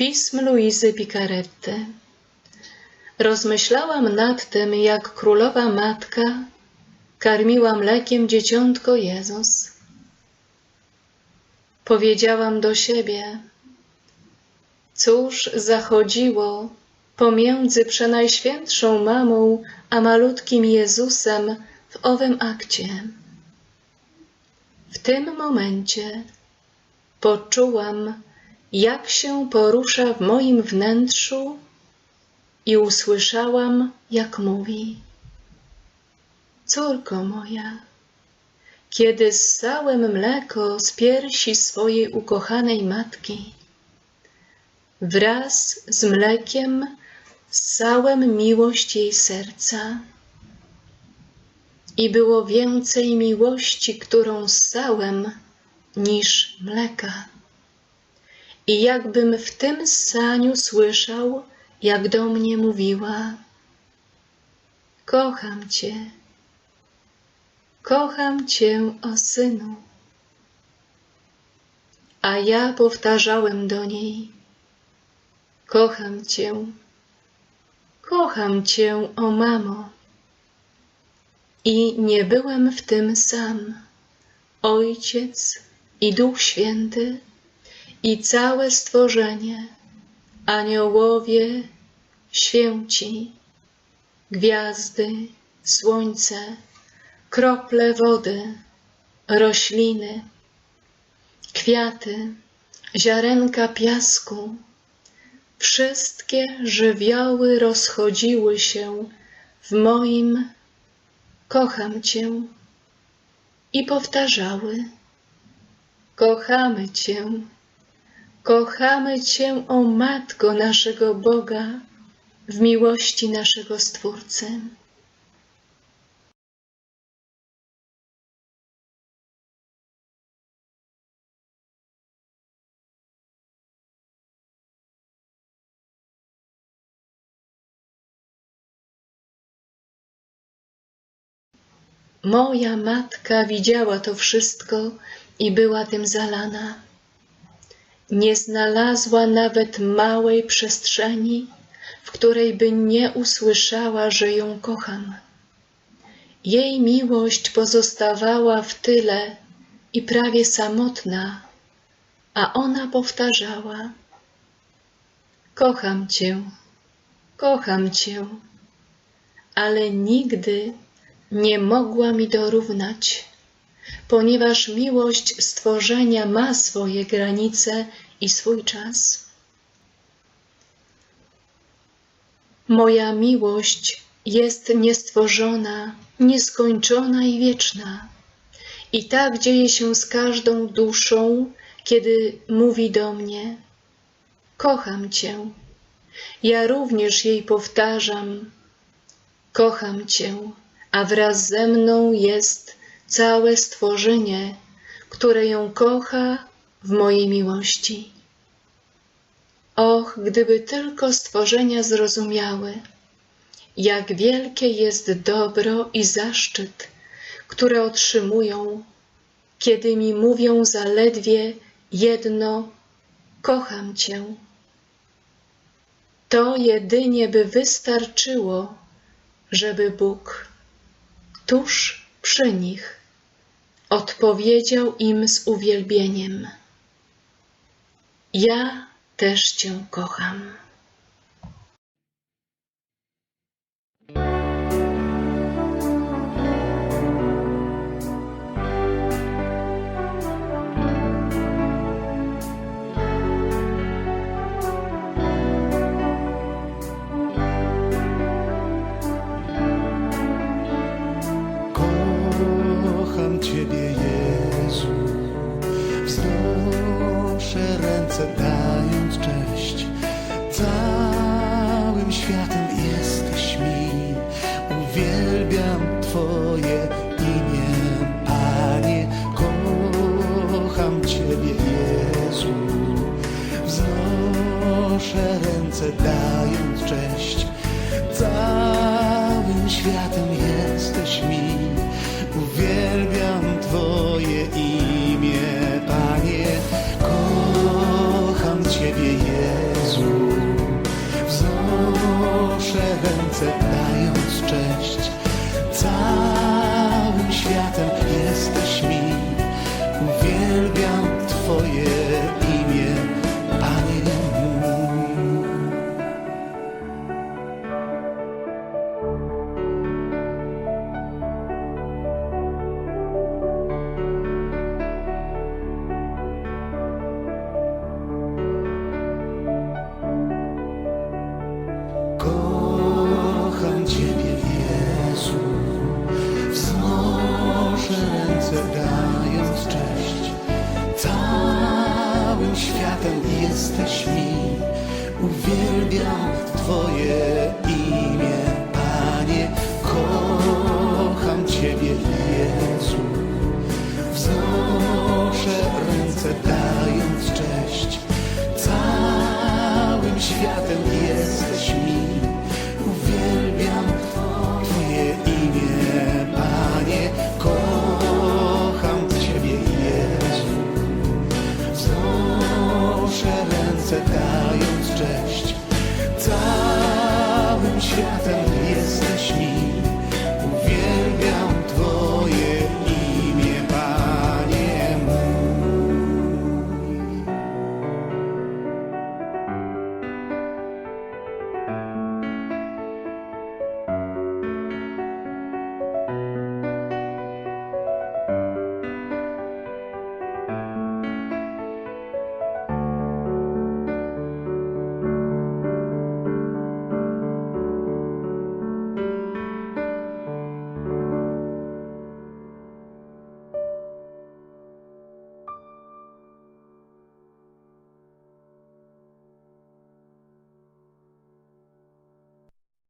Pism Luizy Picaretty. Rozmyślałam nad tym, jak królowa matka karmiła mlekiem dzieciątko Jezus. Powiedziałam do siebie, cóż zachodziło pomiędzy przenajświętszą mamą a malutkim Jezusem w owym akcie. W tym momencie poczułam, jak się porusza w moim wnętrzu i usłyszałam, jak mówi: Córko moja, kiedy ssałem mleko z piersi swojej ukochanej matki, wraz z mlekiem ssałem miłość jej serca. I było więcej miłości, którą ssałem, niż mleka. I jakbym w tym ssaniu słyszał, jak do mnie mówiła: Kocham Cię, kocham Cię, o synu. A ja powtarzałem do niej: Kocham Cię, kocham Cię, o mamo. I nie byłem w tym sam. Ojciec i Duch Święty i całe stworzenie, aniołowie, święci, gwiazdy, słońce, krople wody, rośliny, kwiaty, ziarenka piasku, wszystkie żywioły rozchodziły się w moim kocham Cię i powtarzały kochamy Cię, kochamy Cię, o Matko naszego Boga, w miłości naszego Stwórcy. Moja matka widziała to wszystko i była tym zalana. Nie znalazła nawet małej przestrzeni, w której by nie usłyszała, że ją kocham. Jej miłość pozostawała w tyle i prawie samotna, a ona powtarzała: Kocham cię, kocham cię, ale nigdy nie mogła mi dorównać, ponieważ miłość stworzenia ma swoje granice i swój czas. Moja miłość jest niestworzona, nieskończona i wieczna. I tak dzieje się z każdą duszą, kiedy mówi do mnie: Kocham Cię. Ja również jej powtarzam: Kocham Cię a wraz ze mną jest całe stworzenie, które ją kocha w mojej miłości. Och, gdyby tylko stworzenia zrozumiały, jak wielkie jest dobro i zaszczyt, które otrzymują, kiedy mi mówią zaledwie jedno: Kocham Cię. To jedynie by wystarczyło, żeby Bóg tuż przy nich, odpowiedział im z uwielbieniem: Ja też Cię kocham. Kocham Ciebie, Jezu. Wznoszę ręce, dając cześć. Całym światem jesteś mi. Uwielbiam Twoje imię, Panie. Kocham Ciebie, Jezu. Wznoszę ręce, dając cześć. Całym światem jesteś ręce dając cześć. Światem jesteś mi, uwielbiam Twoje imię, Panie. Kocham Ciebie, Jezu, wznoszę ręce dając cześć. Całym światem jesteś mi,